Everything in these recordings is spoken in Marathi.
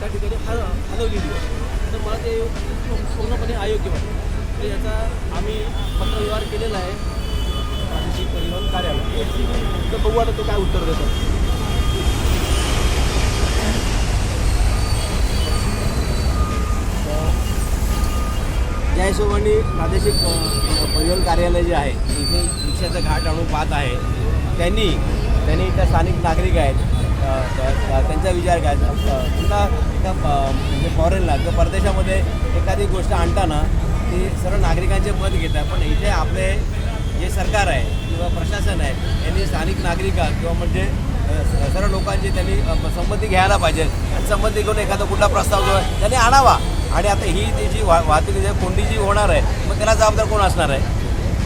त्या ठिकाणी हल हलवलेली आहे. तर मला ते पूर्णपणे अयोग्य वाटतं. तर याचा आम्ही पत्रव्यवहार केलेला आहे. प्रादेशिक परिवहन कार्यालय. तर बघू आता ते काय उत्तर देतात त्या हिशोबाने प्रादेशिक परिवहन कार्यालय जे आहे इथे रिक्षाचं घाट आणून पाहत आहे. त्यांनी त्यांनी त्या स्थानिक नागरिक आहेत. त्यांचा विचार काय? पुन्हा त्या म्हणजे फॉरेनला किंवा परदेशामध्ये एखादी गोष्ट आणताना ती सर्व नागरिकांचे मत घेतात पण इथे आपले जे सरकार आहे किंवा प्रशासन आहे यांनी स्थानिक नागरिका किंवा म्हणजे स- सर्व लोकांची त्यांनी संमती घ्यायला पाहिजे. आणि संमती घेऊन एखादा कुठला प्रस्ताव जो आहे त्यांनी आणावा. आणि आता ही ती जी वा वाहतूक जी कोंडी जी होणार आहे मग त्याला जबाबदार कोण असणार आहे?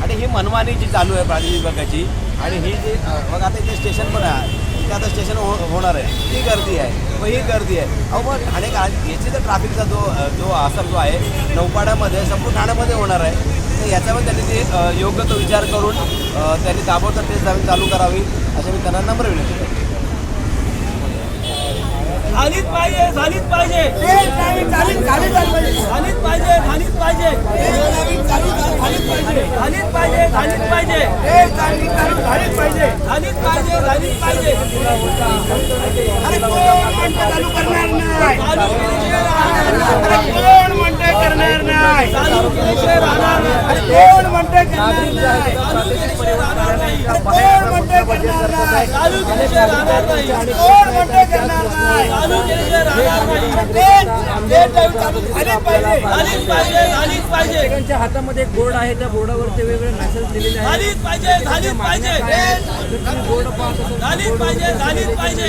आणि ही मनमानी जी चालू आहे प्रादेशिक विभागाची. आणि ही जी मग आता इथे स्टेशन पण आहे. ते आता स्टेशन हो होणार आहे. ही गर्दी आहे. मग ही गर्दी आहे. अहो मग ठाणे का याची जर ट्रॅफिकचा जो जो असर जो आहे नौपाड्यामध्ये संपूर्ण ठाण्यामध्ये होणार आहे. तर याच्यावर त्यांनी ते योग्य तो विचार करून त्यांनी ताबडतोब ते चालू करावी असे मी त्यांना नम्र विनंती करतो. झालीच पाहिजे झालीच पाहिजे. झालीच पाहिजे झालीच पाहिजे. झालीच पाहिजे झालीच पाहिजे. झालीच पाहिजे झालीच पाहिजे. झालीच पाहिजे चालू करणार नाही चालू केल्याशिवाय राहणार नाही. कोण म्हणतं करणार नाही? चालू केल्याशिवाय राहणार नाही. कोण म्हणते हातामध्ये एक बोर्ड आहे त्या बोर्डावर ते वेगवेगळे मेसेज दिलेले झालीच पाहिजे झालीच पाहिजे बोर्ड पाहिजे झालीच पाहिजे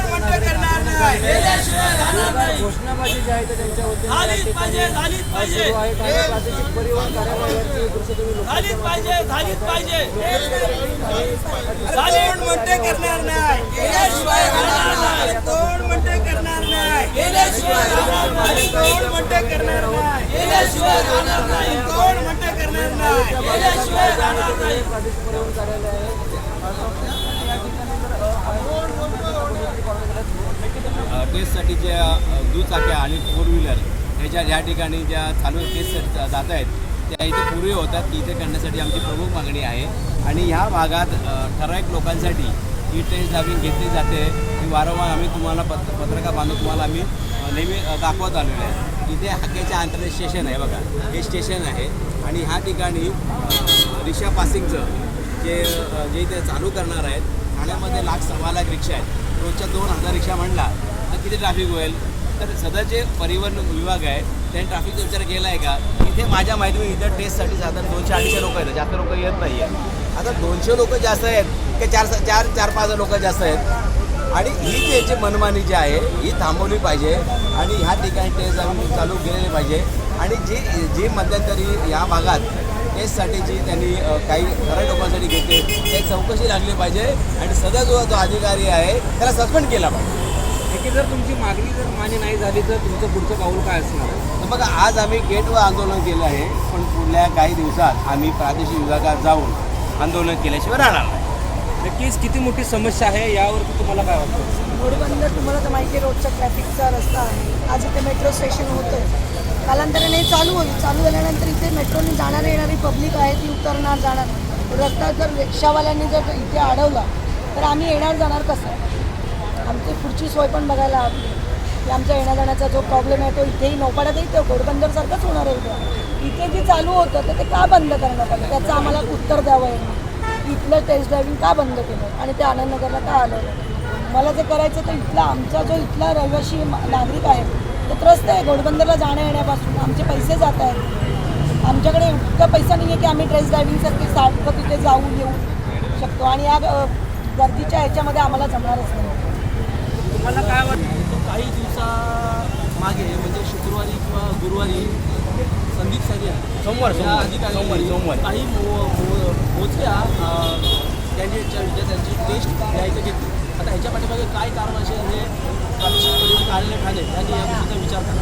घोषणाबाजी जी आहे त्यांच्या वतीने परिवहन कार्यालयाची करणार नाही. तोड म्हणते करणार नाही. तोड म्हणते करणार नाही. तोड म्हणते करणार नाही. परिवहन आहे. टेस्टसाठी ज्या दुचाक्या आणि फोर व्हीलर ह्याच्या ह्या ठिकाणी ज्या चालू टेस्ट जात आहेत त्या इथे पूर्वी होतात. की इथे करण्यासाठी आमची प्रमुख मागणी आहे. आणि ह्या भागात ठराविक लोकांसाठी ही टेस्ट ड्रायव्हिंग घेतली जाते. ही वारंवार आम्ही तुम्हाला पत्र पत्रकार बांधून तुम्हाला आम्ही नेहमी दाखवत आलेलो आहे. इथे हाकेच्या अंतर्गत स्टेशन आहे बघा. हे स्टेशन आहे. आणि ह्या ठिकाणी रिक्षा पासिंगचं जे जे इथे चालू करणार आहेत ठाण्यामध्ये लाख सव्वा लाख रिक्षा आहेत. रोजच्या दोन हजार रिक्षा म्हणला तर किती ट्रॅफिक होईल? तर सध्या जे परिवहन विभाग आहे त्यांनी ट्रॅफिकचा विचार केला आहे का? इथे माझ्या माहितीने इथं टेस्टसाठी साधारण दोनशे अडीचशे लोक आहेत. जास्त लोक येत नाही आहेत आता दोनशे लोक जास्त आहेत की चार चार चार पाच लोक जास्त आहेत? आणि ही जी याची मनमानी जी आहे ही थांबवली पाहिजे आणि ह्या ठिकाणी टेस्ट आम्ही चालू केलेली पाहिजे. आणि जी जी मध्यंतरी ह्या भागात टेस्टसाठी जी त्यांनी काही खऱ्या लोकांसाठी घेतली एक चौकशी लागली पाहिजे आणि सध्या जो जो अधिकारी आहे त्याला सस्पेंड केला पाहिजे. एकी जर तुमची मागणी जर मान्य नाही झाली तर तुमचं पुढचं पाऊल काय असणार तर बघा आज आम्ही गेटवर आंदोलन केलं आहे पण पुढल्या काही दिवसात आम्ही प्रादेशिक विभागात जाऊन आंदोलन केल्याशिवाय राहणार नाही. नक्कीच किती मोठी समस्या आहे यावरती तुम्हाला काय वाटतं? घोडबंदर तुम्हाला तर माहिती आहे रोजचा ट्रॅफिकचा रस्ता आहे. आज इथे मेट्रो स्टेशन होतं. कालांतराने चालू होईल. चालू झाल्यानंतर इथे मेट्रोने जाणारी येणारी पब्लिक आहे ती उतरणार जाणार. रस्ता जर रिक्षावाल्यांनी जर इथे अडवला तर आम्ही येणार जाणार कसं? आमची पुढची सोय पण बघायला हवी. की आमच्या येण्या जाण्याचा जो प्रॉब्लेम आहे तो इथेही नौपाड्यातही तो घोडबंदरसारखंच होणार आहे उद्या इथे जे चालू होतं तर ते का बंद करण्यात आलं? त्याचं आम्हाला उत्तर द्यावं आहे इथलं टेस्ट ड्रायव्हिंग का बंद केलं? आणि ते आनंदनगरला का आलं? मला जे करायचं तर इथला आमचा जो इथला रहिवासी मा- नागरिक आहे तो त्रस्त आहे घोडबंदरला जाण्या येण्यापासून. आमचे पैसे जात आहेत. आमच्याकडे इतका पैसा नाही आहे की आम्ही ड्रेस ड्रायव्हिंगसारखे सारखं तिथे जाऊन येऊ शकतो. आणि या गर्दीच्या ह्याच्यामध्ये आम्हाला जमणारच नाही. तुम्हाला काय वाटतं? काही दिवसा मागे म्हणजे शुक्रवारी किंवा गुरुवारी संदीप सगळे सोमवार सोमवार. अधिकारी सोमवारी सोमवारी. काही मोजक्या कॅन्डिडेटच्या विद्यार्थ्यांची टेस्ट घ्यायचं घेतली. आता ह्याच्या पाठीमागे काय कारण असेल हे प्रादेशिक परिवहन कार्यालय ठाणे यांनी या गोष्टीचा विचार करा.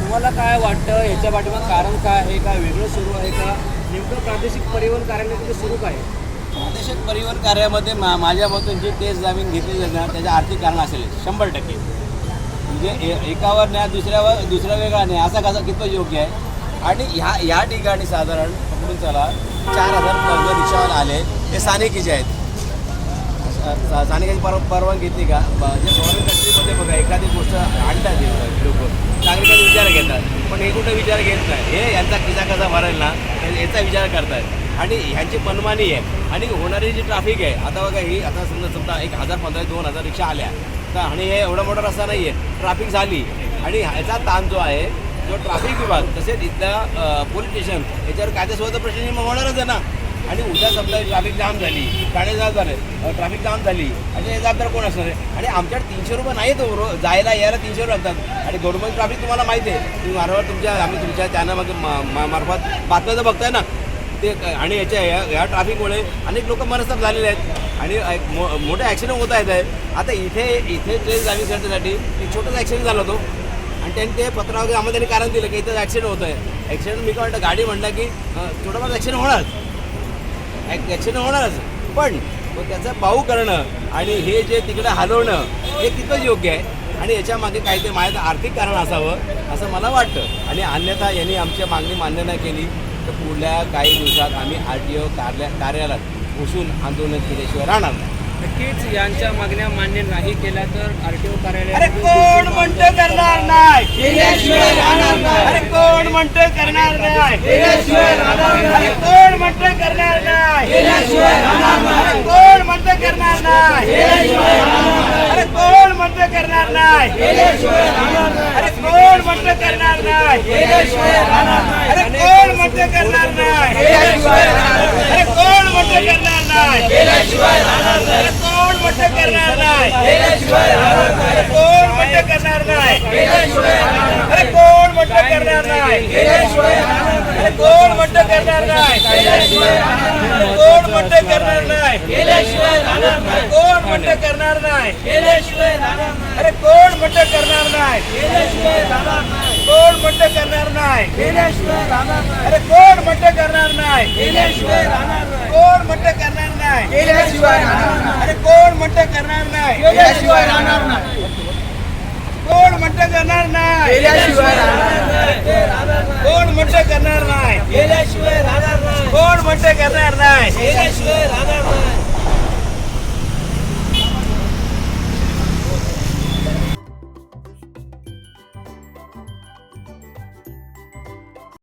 तुम्हाला काय वाटतं? याच्या पाठीमाग कारण काय आहे? का वेगळं सुरू आहे का? नेमकं प्रादेशिक परिवहन कार्यालय तिथे सुरू काय? प्रादेशिक परिवहन कार्यामध्ये मा माझ्या मते जी टेस्ट जामीन घेतली जाईल ना त्याचं आर्थिक कारण असेल. शंभर टक्के. म्हणजे ए- एकावर न्याय दुसऱ्यावर दुसरा वेगळा न्याय असा कसा कितपत योग्य आहे? आणि ह्या ह्या ठिकाणी साधारण पकडून चला चार हजार वर्ग रिक्षावर आले. ते स्थानिकीचे आहेत. सा- पर परवानगी घेतली का? जे फॉरेन कंट्रीमध्ये बघा एखादी गोष्ट आणतात लोक नागरिकांचा विचार घेतात पण हे कुठं विचार घेत नाही? हे यांचा किसा कसा भरेल ना? याचा विचार करतात आणि ह्यांची मनमानी आहे. आणि होणारी जी ट्रॅफिक आहे आता बघा ही आता समजा समजा एक हजार पंधरा दोन हजार रिक्षा आल्या तर आणि हे एवढा मोठा रस्ता नाही आहे ट्रॅफिक झाली. आणि ह्याचा ताण जो आहे जो ट्रॅफिक विभाग तसेच इथला पोलीस स्टेशन याच्यावर कायदेसोबत प्रश्न होणारच आहे ना? आणि उद्या समजा ट्रॅफिक जाम झाली गाडी जाम झालं ट्रॅफिक जाम झाली आणि हे जबाबदार कोण असणार आहे? आणि आमच्याकडे तीनशे रुपये नाही तो हो, रो जायला यायला तीनशे रुपये लागतात. आणि गव्हर्नमेंट ट्रॅफिक तुम्हाला माहिती आहे. तुम्ही वारंवार तुमच्या आम्ही तुमच्या त्यांना मग मार्फत बातम्या तर बघताय ना. ते आणि याच्या या या ट्रॅफिकमुळे अनेक लोक मनस्ताप झालेले आहेत. आणि मो मोठे ॲक्सिडेंट होत आहेत आहे. आता इथे इथे ट्रेन जावी करण्यासाठी एक छोटासा ॲक्सिडेंट झाला होतो. आणि त्यांनी ते पत्रावर वगैरे आम्हाला त्यांनी कारण दिलं की इथं ॲक्सिडेंट होत आहे ॲक्सिडेंट मी काय वाटतं गाडी म्हणलं की थोडंफार ॲक्सिडेंट होणार ॲक्सिडेंट होणारच पण मग त्याचा पाऊ करणं आणि हे जे तिकडे हलवणं हे तिथंच योग्य आहे. आणि याच्या मागे काहीतरी माझ्या आर्थिक कारण असावं असं मला वाटतं. आणि अन्यथा यांनी आमची मागणी मान्य नाही केली तर पुढल्या काही दिवसात आम्ही आर टी ओ कार्या कार्यालयात घुसून आंदोलन केल्याशिवाय राहणार नाही. नक्कीच यांच्या मागण्या मान्य नाही केल्या तर आरटीओ अरे कार्यालय कोण म्हणतं म्हणतोय करणार नाही. कोण म्हणतोय करणार नाही? कोण म्हणतोय करणार नाही? अरे कोण म्हणतोय करणार नाही? अरे कोण म्हणतोय करणार नाही? अरे कोण म्हणतोय करणार नाही? अरे कोण म्हणतोय करणार नाही? अरे कोण म्हणतोय करणार नाही? कोण म्हणतोय करणार नाही? अरे कोण कोण म्हणतं करणार नाही? कोण म्हणतं करणार नाही? कोण म्हणतं करणार नाही? अरे कोण म्हणतं करणार नाही? अरे कोण म्हणतं करणार नाही? अरे कोण म्हणतं करणार नाही? कोण म्हणतं करणार नाही? अरे कोण म्हणतं करणार नाही? कोण म्हटलं करणार नाही? गेल्याशिवाय राहणार नाही. कोण म्हटलं करणार नाही? गेल्याशिवाय राहणार नाही. कोण म्हटलं करणार नाही? गेल्याशिवाय राहणार नाही.